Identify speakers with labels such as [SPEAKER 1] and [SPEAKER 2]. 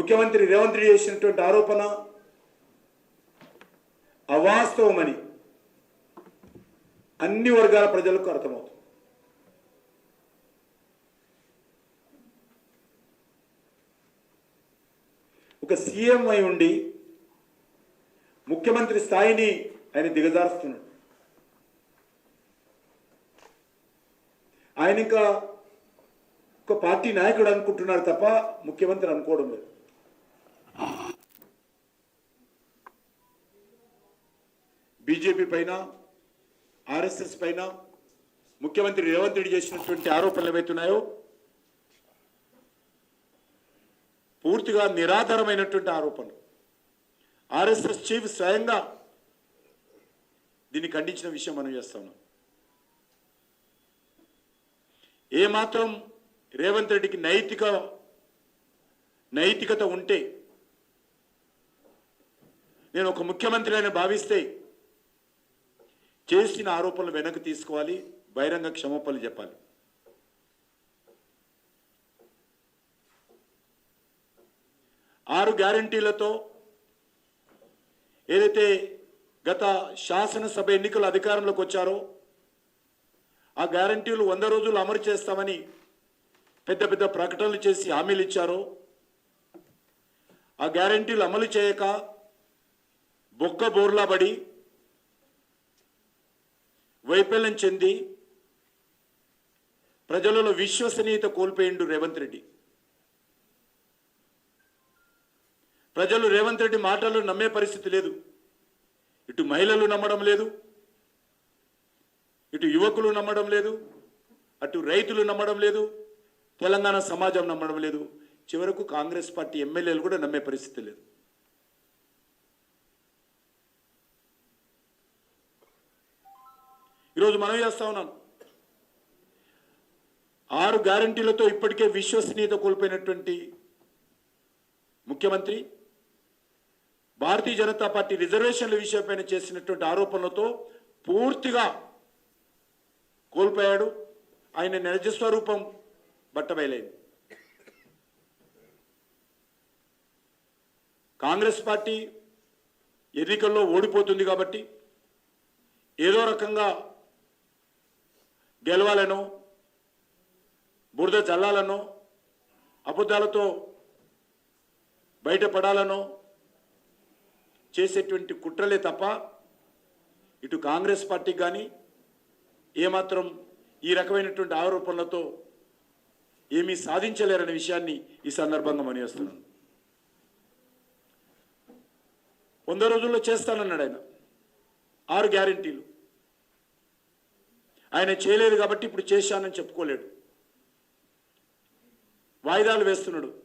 [SPEAKER 1] ముఖ్యమంత్రి రేవంత్ రెడ్డి చేసినటువంటి ఆరోపణ అవాస్తవమని అన్ని వర్గాల ప్రజలకు అర్థమవుతుంది. ఒక సీఎం అయి ఉండి ముఖ్యమంత్రి స్థాయిని ఆయన దిగజారుస్తున్నాడు. ఆయన ఇంకా ఒక పార్టీ నాయకుడు అనుకుంటున్నారు తప్ప ముఖ్యమంత్రి అనుకోవడం లేదు. బీజేపీ పైన ఆర్ఎస్ఎస్ పైన ముఖ్యమంత్రి రేవంత్ రెడ్డి చేసినటువంటి ఆరోపణలు ఏవైతున్నాయో పూర్తిగా నిరాధారమైనటువంటి ఆరోపణలు. ఆర్ఎస్ఎస్ చీఫ్ స్వయంగా దీన్ని ఖండించిన విషయం మనం చేస్తాము ఏమాత్రం రేవంత్ రెడ్డికి నైతిక నైతికత ఉంటే నేను ఒక ముఖ్యమంత్రి అని భావిస్తే చేసిన ఆరోపణలు వెనక్కి తీసుకోవాలి బహిరంగ క్షమాపణలు చెప్పాలి. ఆరు గ్యారంటీలతో ఏదైతే గత శాసనసభ ఎన్నికల అధికారంలోకి వచ్చారో ఆ గ్యారంటీలు వంద రోజులు అమలు చేస్తామని పెద్ద పెద్ద ప్రకటనలు చేసి హామీలు ఇచ్చారో ఆ గ్యారంటీలు అమలు చేయక బొక్క బోర్లాబడి వైఫల్యం చెంది ప్రజలలో విశ్వసనీయత కోల్పోయిండు రేవంత్ రెడ్డి. ప్రజలు రేవంత్ రెడ్డి మాటలు నమ్మే పరిస్థితి లేదు. ఇటు మహిళలు నమ్మడం లేదు. ఇటు యువకులు నమ్మడం లేదు. అటు రైతులు నమ్మడం లేదు. తెలంగాణ సమాజం నమ్మడం లేదు. చివరకు కాంగ్రెస్ పార్టీ ఎమ్మెల్యేలు కూడా నమ్మే పరిస్థితి లేదు. ఈరోజు మనం చేస్తా ఉన్నాను ఆరు గ్యారంటీలతో ఇప్పటికే విశ్వసనీయత కోల్పోయినటువంటి ముఖ్యమంత్రి భారతీయ జనతా పార్టీ రిజర్వేషన్ల విషయంపైన చేసినటువంటి ఆరోపణలతో పూర్తిగా కోల్పోయాడు. ఆయన నిజస్వరూపం బట్టబయలేదు. కాంగ్రెస్ పార్టీ ఎన్నికల్లో ఓడిపోతుంది కాబట్టి ఏదో రకంగా గెలవాలనో బురద చల్లాలనో అబద్ధాలతో బయటపడాలనో చేసేటువంటి కుట్రలే తప్ప ఇటు కాంగ్రెస్ పార్టీ కానీ ఏమాత్రం ఈ రకమైనటువంటి ఆరోపణలతో ఏమీ సాధించలేరనే విషయాన్ని ఈ సందర్భంగా మనిస్తున్నాను వంద రోజుల్లో చేస్తానన్నాడు ఆయన. ఆరు గ్యారంటీలు. ఆయన చేయలేదు కాబట్టి ఇప్పుడు చేశానని చెప్పుకోలేడు. వాయిదాలు వేస్తున్నాడు.